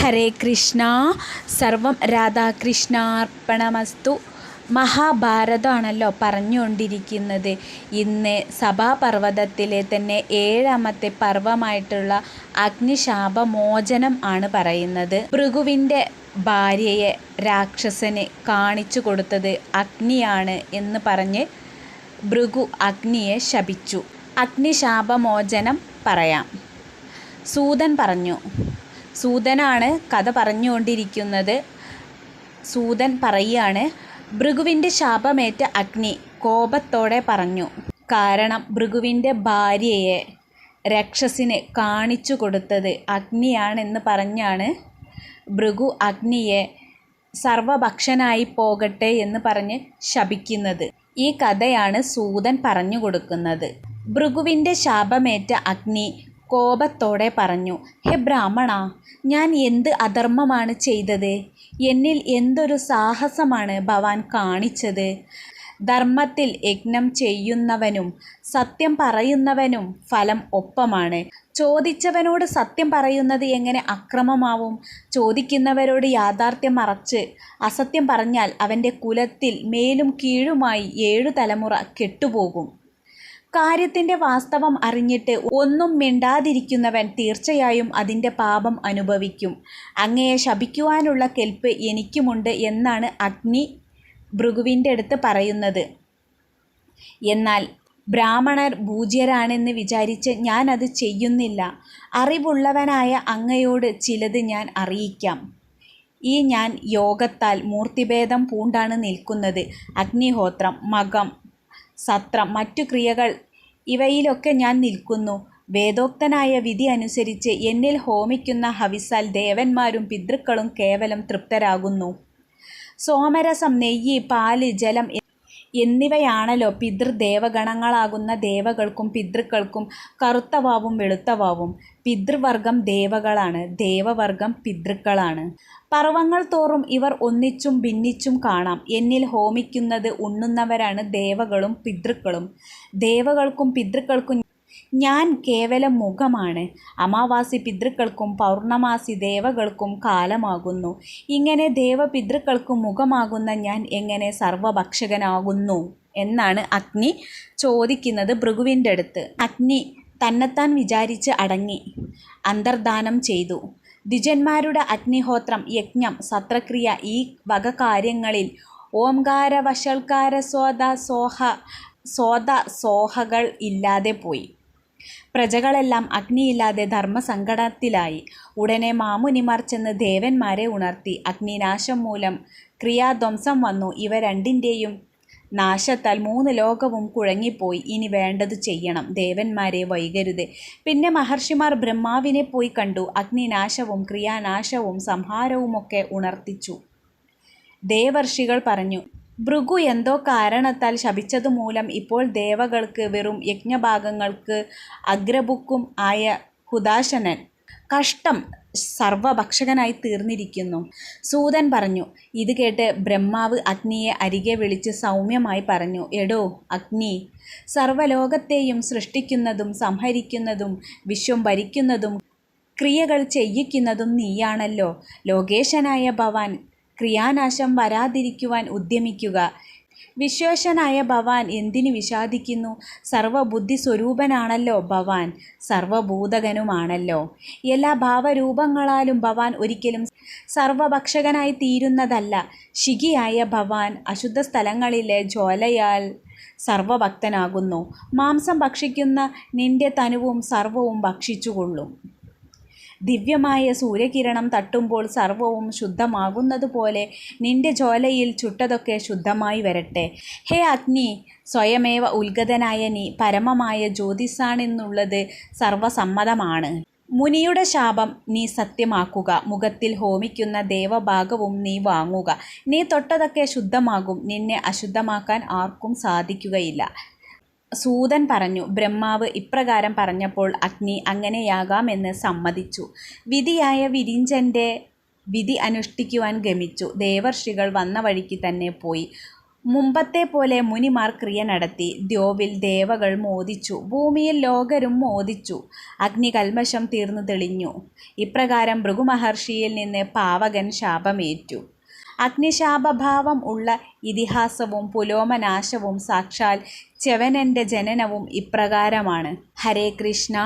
ഹരേ കൃഷ്ണ. സർവം രാധാകൃഷ്ണാർപ്പണമസ്തു. മഹാഭാരതമാണല്ലോ പറഞ്ഞുകൊണ്ടിരിക്കുന്നത്. ഇന്ന് സഭാപർവതത്തിലെ തന്നെ ഏഴാമത്തെ പർവമായിട്ടുള്ള അഗ്നിശാപമോചനം ആണ് പറയുന്നത്. ഭൃഗുവിന്റെ ഭാര്യയെ രാക്ഷസന് കാണിച്ചു കൊടുത്തത് അഗ്നിയാണ് എന്ന് പറഞ്ഞ് ഭൃഗു അഗ്നിയെ ശപിച്ചു. അഗ്നിശാപമോചനം പറയാം. സൂതൻ പറഞ്ഞു സൂതനാണ് കഥ പറഞ്ഞുകൊണ്ടിരിക്കുന്നത്. സൂതൻ പറയുകയാണ് ഭൃഗുവിന്റെ ശാപമേറ്റ അഗ്നി കോപത്തോടെ പറഞ്ഞു. കാരണം ഭൃഗുവിന്റെ ഭാര്യയെ രക്ഷസിനെ കാണിച്ചു കൊടുത്തത് അഗ്നിയാണെന്ന് പറഞ്ഞാണ് ഭൃഗു അഗ്നിയെ സർവഭക്ഷനായി പോകട്ടെ എന്ന് പറഞ്ഞ് ശപിക്കുന്നത്. ഈ കഥയാണ് സൂതൻ പറഞ്ഞു കൊടുക്കുന്നത്. ഭൃഗുവിന്റെ ശാപമേറ്റ അഗ്നി കോപത്തോടെ പറഞ്ഞു ഹേ ബ്രാഹ്മണ ഞാൻ എന്ത് അധർമ്മമാണ് ചെയ്തത്? എന്നിൽ എന്തൊരു സാഹസമാണ് ഭവാൻ കാണിച്ചത്? ധർമ്മത്തിൽ യജ്ഞം ചെയ്യുന്നവനും സത്യം പറയുന്നവനും ഫലം ഒപ്പമാണ്. ചോദിച്ചവനോട് സത്യം പറയുന്നത് എങ്ങനെ അക്രമമാവും? ചോദിക്കുന്നവരോട് യാഥാർത്ഥ്യം മറച്ച് അസത്യം പറഞ്ഞാൽ അവന്റെ കുലത്തിൽ മേലും കീഴുമായി ഏഴു തലമുറ കെട്ടുപോകും. കാര്യത്തിന്റെ വാസ്തവം അറിഞ്ഞിട്ട് ഒന്നും മിണ്ടാതിരിക്കുന്നവൻ തീർച്ചയായും അതിന്റെ പാപം അനുഭവിക്കും. അങ്ങയെ ശപിക്കുവാനുള്ള കെൽപ്പ് എനിക്കുമുണ്ട് എന്നാണ് അഗ്നി ഭൃഗുവിന്റെ അടുത്ത് പറയുന്നത്. എന്നാൽ ബ്രാഹ്മണർ പൂജ്യരാണെന്ന് വിചാരിച്ച് ഞാൻ അത് ചെയ്യുന്നില്ല. അറിവുള്ളവനായ അങ്ങയോട് ചിലത് ഞാൻ അറിയിക്കാം. ഈ ഞാൻ യോഗത്താൽ മൂർത്തിഭേദം പൂണ്ടാണ് നിൽക്കുന്നത്. അഗ്നിഹോത്രം മകം സത്രം മറ്റു ക്രിയകൾ ഇവയിലൊക്കെ ഞാൻ നിൽക്കുന്നു. വേദോക്തനായ വിധി അനുസരിച്ച് എന്നിൽ ഹോമിക്കുന്ന ഹവിസാൽ ദേവന്മാരും പിതൃക്കളും കേവലം തൃപ്തരാകുന്നു. സോമരസം നെയ്യ് പാൽ ജലം എന്നിവയാണല്ലോ പിതൃദേവഗണങ്ങളാകുന്ന ദേവകൾക്കും പിതൃക്കൾക്കും കറുത്തവാവും വെളുത്തവാവും. പിതൃവർഗം ദേവകളാണ് ദേവവർഗം പിതൃക്കളാണ്. പർവങ്ങൾ തോറും ഇവർ ഒന്നിച്ചും ഭിന്നിച്ചും കാണാം. എന്നിൽ ഹോമിക്കുന്നത് ഉണ്ണുന്നവരാണ് ദേവകളും പിതൃക്കളും. ദേവകൾക്കും പിതൃക്കൾക്കും ഞാൻ കേവലം മുഖമാണ്. അമാവാസി പിതൃക്കൾക്കും പൗർണമാസി ദേവകൾക്കും കാലമാകുന്നു. ഇങ്ങനെ ദേവപിതൃക്കൾക്കും മുഖമാകുന്ന ഞാൻ എങ്ങനെ സർവഭക്ഷകനാകുന്നു? എന്നാണ് അഗ്നി ചോദിക്കുന്നത് ഭൃഗുവിന്റെ അടുത്ത്. അഗ്നി തന്നെത്താൻ വിചാരിച്ച് അടങ്ങി. അന്തർദാനം ചെയ്തു. ദ്വിജന്മാരുടെ അഗ്നിഹോത്രം യജ്ഞം സത്രക്രിയ ഈ വക കാര്യങ്ങളിൽ ഓംകാര വശൽക്കാര സോഹ സ്വത സോഹകൾ ഇല്ലാതെ പോയി. പ്രജകളെല്ലാം അഗ്നിയില്ലാതെ ധർമ്മസങ്കടത്തിലായി. ഉടനെ മാമുനിമാർ ചെന്ന് ദേവന്മാരെ ഉണർത്തി. അഗ്നിനാശം മൂലം ക്രിയാധ്വംസം വന്നു. ഇവ രണ്ടിന്റെയും നാശത്താൽ മൂന്ന് ലോകവും കുഴങ്ങിപ്പോയി. ഇനി വേണ്ടത് ചെയ്യണം. ദേവന്മാരെ വൈകരുത്. പിന്നെ മഹർഷിമാർ ബ്രഹ്മാവിനെ പോയി കണ്ടു. അഗ്നിനാശവും ക്രിയാനാശവും സംഹാരവുമൊക്കെ ഉണർത്തിച്ചു. ദേവർഷികൾ പറഞ്ഞു ഭൃഗു എന്തോ കാരണത്താൽ ശപിച്ചതുമൂലം ഇപ്പോൾ ദേവകൾക്ക് വെറും യജ്ഞഭാഗങ്ങൾക്ക് അഗ്രബുക്കും ആയ ഹുദാശനൻ കഷ്ടം സർവഭക്ഷകനായി തീർന്നിരിക്കുന്നു. സൂതൻ പറഞ്ഞു ഇത് കേട്ട് ബ്രഹ്മാവ് അഗ്നിയെ അരികെ വിളിച്ച് സൗമ്യമായി പറഞ്ഞു എടോ അഗ്നി സർവലോകത്തെയും സൃഷ്ടിക്കുന്നതും സംഹരിക്കുന്നതും വിശ്വം ഭരിക്കുന്നതും ക്രിയകൾ ചെയ്യിക്കുന്നതും നീയാണല്ലോ. ലോകേശനായ ഭവാൻ ക്രിയാനാശം വരാതിരിക്കുവാൻ ഉദ്യമിക്കുക. വിശ്വേഷനായ ഭവാൻ എന്തിനു വിഷാദിക്കുന്നു? സർവബുദ്ധി സ്വരൂപനാണല്ലോ ഭവാൻ സർവഭൂതകനുമാണല്ലോ. എല്ലാ ഭാവരൂപങ്ങളാലും ഭവാൻ ഒരിക്കലും സർവഭക്ഷകനായി തീരുന്നതല്ല. ശിഖിയായ ഭവാൻ അശുദ്ധ സ്ഥലങ്ങളിലെ ജോലയാൽ സർവഭക്തനാകുന്നു. മാംസം ഭക്ഷിക്കുന്ന നിന്റെ തനുവും സർവവും ഭക്ഷിച്ചുകൊള്ളും. ദിവ്യമായ സൂര്യകിരണം തട്ടുമ്പോൾ സർവവും ശുദ്ധമാകുന്നതുപോലെ നിന്റെ ജ്വാലയിൽ ചുട്ടതൊക്കെ ശുദ്ധമായി വരട്ടെ. ഹേ അഗ്നി സ്വയമേവ ഉൽഗതനായ നീ പരമമായ ജ്യോതിസാണെന്നുള്ളത് സർവസമ്മതമാണ്. മുനിയുടെ ശാപം നീ സത്യമാക്കുക. മുഖത്തിൽ ഹോമിക്കുന്ന ദേവഭാഗവും നീ വാങ്ങുക. നീ തൊട്ടതൊക്കെ ശുദ്ധമാകും. നിന്നെ അശുദ്ധമാക്കാൻ ആർക്കും സാധിക്കുകയില്ല. സൂതൻ പറഞ്ഞു ബ്രഹ്മാവ് ഇപ്രകാരം പറഞ്ഞപ്പോൾ അഗ്നി അങ്ങനെയാകാമെന്ന് സമ്മതിച്ചു വിധിയായ വിരിഞ്ചന്റെ വിധി അനുഷ്ഠിക്കുവാൻ ഗമിച്ചു ദേവർഷികൾ വന്ന വഴിക്ക് തന്നെ പോയി മുമ്പത്തെ പോലെ മുനിമാർ ക്രിയ നടത്തി. ദ്യോവിൽ ദേവകൾ മോദിച്ചു. ഭൂമിയിൽ ലോകരും മോദിച്ചു. അഗ്നി കൽമശം തീർന്നു തെളിഞ്ഞു. ഇപ്രകാരം ഭൃഗുമഹർഷിയിൽ നിന്ന് പാവകൻ ശാപമേറ്റു. അഗ്നിശാപഭാവം ഉള്ള ഇതിഹാസവും പുലോമനാശവും സാക്ഷാൽ ചെവനന്റെ ജനനവും ഇപ്രകാരമാണ്. ഹരേ കൃഷ്ണ